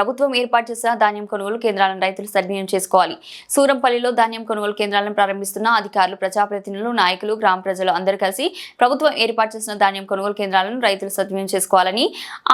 ప్రభుత్వం ఏర్పాటు చేసిన ధాన్యం కొనుగోలు కేంద్రాలను రైతులు సద్వినియోగం చేసుకోవాలి. సూరంపల్లిలో ధాన్యం కొనుగోలు కేంద్రాలను ప్రారంభిస్తున్న అధికారులు ప్రజాప్రతినిధులు నాయకులు గ్రామ ప్రజలు అందరూ కలిసి ప్రభుత్వం ఏర్పాటు చేసిన ధాన్యం కొనుగోలు కేంద్రాలను రైతులు సద్వినియోగం చేసుకోవాలని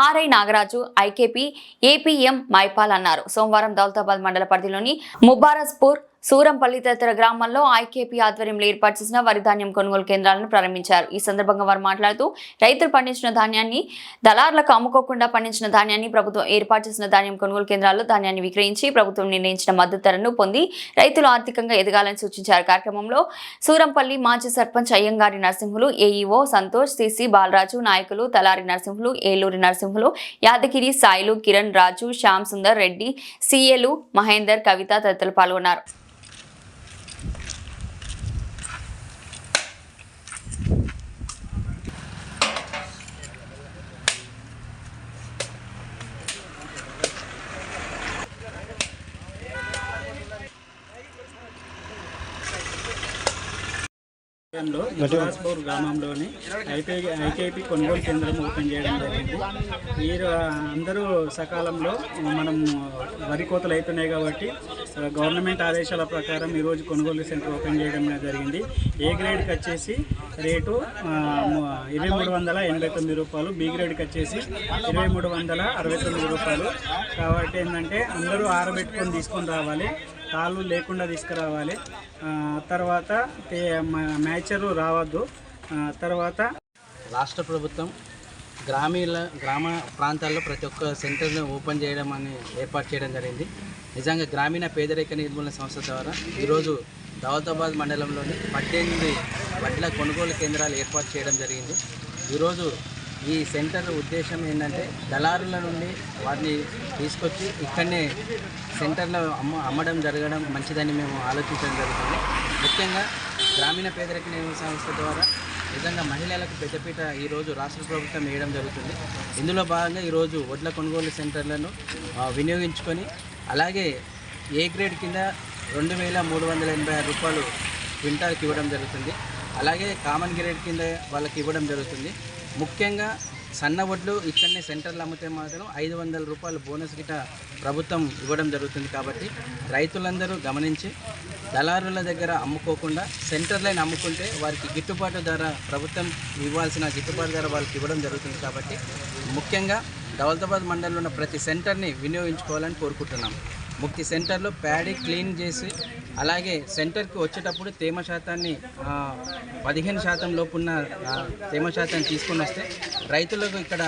RI Nagaraju IKP APM Maipal అన్నారు. సోమవారం దౌలతాబాద్ మండల పరిధిలోని ముబారస్పూర్ సూరంపల్లి తదితర గ్రామాల్లో ఐకేపీ ఆధ్వర్యంలో ఏర్పాటు చేసిన వరి ధాన్యం కొనుగోలు కేంద్రాలను ప్రారంభించారు. ఈ సందర్భంగా వారు మాట్లాడుతూ రైతులు పండించిన ధాన్యాన్ని దళారులకు అమ్ముకోకుండా పండించిన ధాన్యాన్ని ప్రభుత్వం ఏర్పాటు చేసిన ధాన్యం కొనుగోలు కేంద్రాల్లో ధాన్యాన్ని విక్రయించి ప్రభుత్వం నిర్ణయించిన మద్దతు ధరను పొంది రైతులు ఆర్థికంగా ఎదగాలని సూచించారు. కార్యక్రమంలో సూరంపల్లి మాజీ సర్పంచ్ అయ్యంగారి నరసింహులు ఏఈఓ సంతోష్ సిసి బాలరాజు నాయకులు తలారి నరసింహులు ఏలూరి నరసింహులు యాదగిరి సాయిలు కిరణ్ రాజు శ్యామ్ సుందర్ రెడ్డి సిఏలు మహేందర్ కవిత తదితరులు పాల్గొన్నారు. విలాస్పూర్ గ్రామంలోని ఐపీ ఐకేపీ కొనుగోలు కేంద్రం ఓపెన్ చేయడం జరిగింది. మీరు అందరూ సకాలంలో మనం వరి కోతలు అవుతున్నాయి కాబట్టి గవర్నమెంట్ ఆదేశాల ప్రకారం ఈరోజు కొనుగోలు సెంటర్ ఓపెన్ చేయడం జరిగింది. ఏ గ్రేడ్కి వచ్చేసి రేటు ఇరవై మూడు వందల ఎనభై తొమ్మిది రూపాయలు బి గ్రేడ్కి వచ్చేసి ఇరవై మూడు వందల అరవై తొమ్మిది రూపాయలు. కాబట్టి ఏంటంటే అందరూ ఆరబెట్టుకొని తీసుకొని రావాలి. కాళ్ళు లేకుండా తీసుకురావాలి. తర్వాత మ్యాచరు రావద్దు. తర్వాత రాష్ట్ర ప్రభుత్వం గ్రామీణ గ్రామ ప్రాంతాల్లో ప్రతి ఒక్క సెంటర్ను ఓపెన్ చేయడం అని ఏర్పాటు చేయడం జరిగింది. నిజంగా గ్రామీణ పేదరిక నిర్మూలన సంస్థ ద్వారా ఈరోజు దౌలతాబాద్ మండలంలోని పద్దెనిమిది వడ్ల కొనుగోలు కేంద్రాలు ఏర్పాటు చేయడం జరిగింది. ఈరోజు ఈ సెంటర్ ఉద్దేశం ఏంటంటే దళారుల నుండి వాటిని తీసుకొచ్చి ఇక్కడనే సెంటర్లో అమ్మ అమ్మడం జరగడం మంచిదని మేము ఆలోచించడం జరుగుతుంది. ముఖ్యంగా గ్రామీణ పేదరిక నిర్మాణ సంస్థ ద్వారా నిజంగా మహిళలకు పెద్దపీట ఈరోజు రాష్ట్ర ప్రభుత్వం వేయడం జరుగుతుంది. ఇందులో భాగంగా ఈరోజు వడ్ల కొనుగోలు సెంటర్లను వినియోగించుకొని అలాగే ఏ గ్రేడ్ కింద రెండు వేల మూడు వందల ఎనభై ఆరు రూపాయలు క్వింటాల్కి ఇవ్వడం జరుగుతుంది. అలాగే కామన్ గ్రేడ్ కింద వాళ్ళకి ఇవ్వడం జరుగుతుంది. ముఖ్యంగా సన్న వడ్లు ఇక్కడనే సెంటర్లు అమ్మితే మాత్రం ఐదు వందల రూపాయలు బోనస్ గిట ప్రభుత్వం ఇవ్వడం జరుగుతుంది కాబట్టి రైతులందరూ గమనించి దళారుల దగ్గర అమ్ముకోకుండా సెంటర్లైన అమ్ముకుంటే వారికి గిట్టుబాటు ధర ప్రభుత్వం ఇవ్వాల్సిన గిట్టుబాటు ధర వాళ్ళకి ఇవ్వడం జరుగుతుంది కాబట్టి ముఖ్యంగా దౌలతాబాద్ మండలంలో ఉన్న ప్రతి సెంటర్ని వినియోగించుకోవాలని కోరుకుంటున్నాం. ముక్తి సెంటర్లో ప్యాడీ క్లీన్ చేసి అలాగే సెంటర్కి వచ్చేటప్పుడు తేమ శాతాన్ని పదిహేను శాతం లోపున్న తేమ శాతాన్ని తీసుకొని వస్తే రైతులకు ఇక్కడ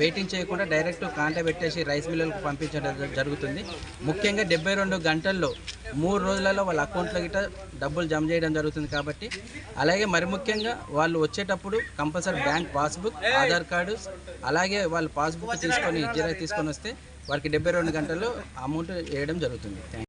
వెయిటింగ్ చేయకుండా డైరెక్ట్ కాంట పెట్టేసి రైస్ మిల్లులకు పంపించడం జరుగుతుంది. ముఖ్యంగా డెబ్బై రెండు గంటల్లో మూడు రోజులలో వాళ్ళ అకౌంట్లో గిట్ట డబ్బులు జమ చేయడం జరుగుతుంది కాబట్టి అలాగే మరి ముఖ్యంగా వాళ్ళు వచ్చేటప్పుడు compulsory bank passbook Aadhaar card అలాగే వాళ్ళు పాస్బుక్ తీసుకొని జీరా తీసుకొని వస్తే వారికి డెబ్బై రెండు గంటల్లో అమౌంట్ వేయడం జరుగుతుంది.